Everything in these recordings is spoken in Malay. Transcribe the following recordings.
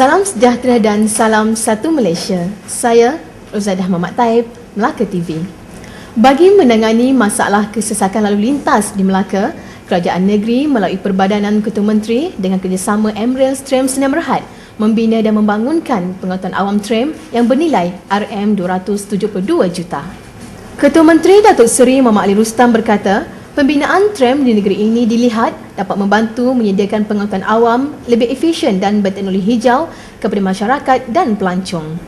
Salam sejahtera dan salam satu Malaysia. Saya Rozadah Mamat Taib, Melaka TV. Bagi menangani masalah kesesakan lalu lintas di Melaka, Kerajaan Negeri melalui Perbadanan Ketua Menteri dengan kerjasama Emrail Tram Senam Rehat membina dan membangunkan pengangkutan awam tram yang bernilai RM272 juta. Ketua Menteri Datuk Seri Muhammad Ali Rustam berkata, Pembinaan tram di negeri ini dilihat dapat membantu menyediakan pengangkutan awam lebih efisien dan berteknologi hijau kepada masyarakat dan pelancong.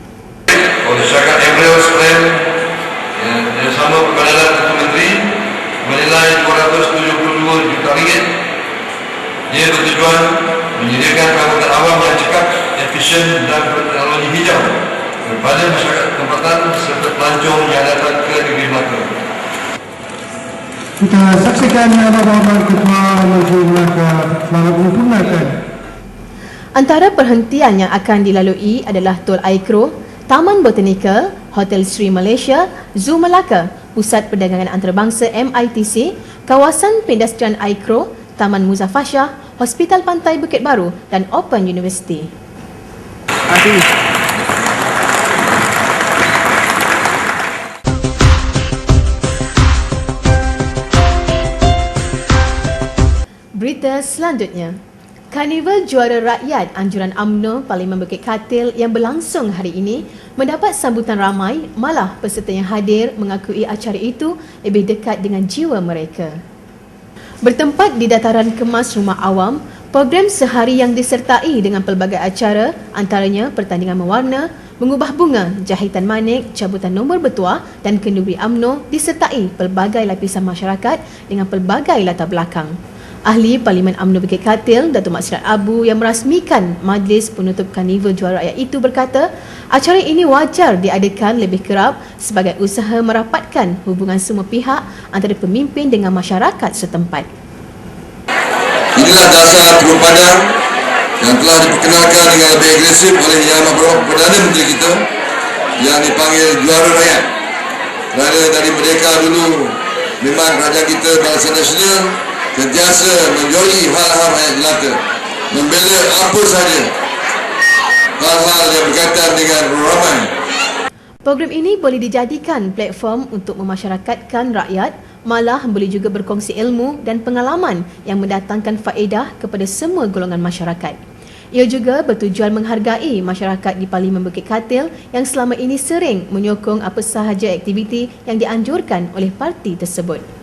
Oleh syarikat Embryo Tram yang bersama Perbadanan Ketua Menteri menilai 272 juta ringgit. Ia bertujuan menyediakan pengangkutan awam yang cepat, efisien dan berteknologi hijau kepada masyarakat tempatan serta pelancong yang datang. Kita saksikan Bapak Ketua Menteri Melaka selamat menyempurnakan Antara perhentian yang akan dilalui adalah Tol Aikro, Taman Botanikal, Hotel Sri Malaysia, Zoo Melaka, Pusat Perdagangan Antarabangsa MITC, Kawasan Pendestrian Aikro, Taman Muzaffar Shah, Hospital Pantai Bukit Baru dan Open University. Selanjutnya. Karnival Juara Rakyat Anjuran UMNO Parlimen Bukit Katil yang berlangsung hari ini mendapat sambutan ramai malah peserta yang hadir mengakui acara itu lebih dekat dengan jiwa mereka. Bertempat di dataran kemas rumah awam, program sehari yang disertai dengan pelbagai acara antaranya pertandingan mewarna, mengubah bunga, jahitan manik, cabutan nombor bertuah dan kenduri UMNO disertai pelbagai lapisan masyarakat dengan pelbagai latar belakang. Ahli Parlimen UMNO Bukit Katil, Datuk Mak Sirat Abu yang merasmikan majlis penutup Karnival Juara Rakyat itu berkata, acara ini wajar diadakan lebih kerap sebagai usaha merapatkan hubungan semua pihak antara pemimpin dengan masyarakat setempat. Inilah dasar perumpadan yang telah diperkenalkan dengan lebih agresif oleh Yang Amat Perdana Menteri kita yang dipanggil juara rakyat. Kerana dari merdeka dulu memang kerajaan kita bangsa nasional sentiasa menjoli hal-hal rakyat jelata. Membela apa saja hal-hal yang berkaitan dengan ramai. Program ini boleh dijadikan platform untuk memasyarakatkan rakyat malah boleh juga berkongsi ilmu dan pengalaman yang mendatangkan faedah kepada semua golongan masyarakat. Ia juga bertujuan menghargai masyarakat di Parlimen Bukit Katil yang selama ini sering menyokong apa sahaja aktiviti yang dianjurkan oleh parti tersebut.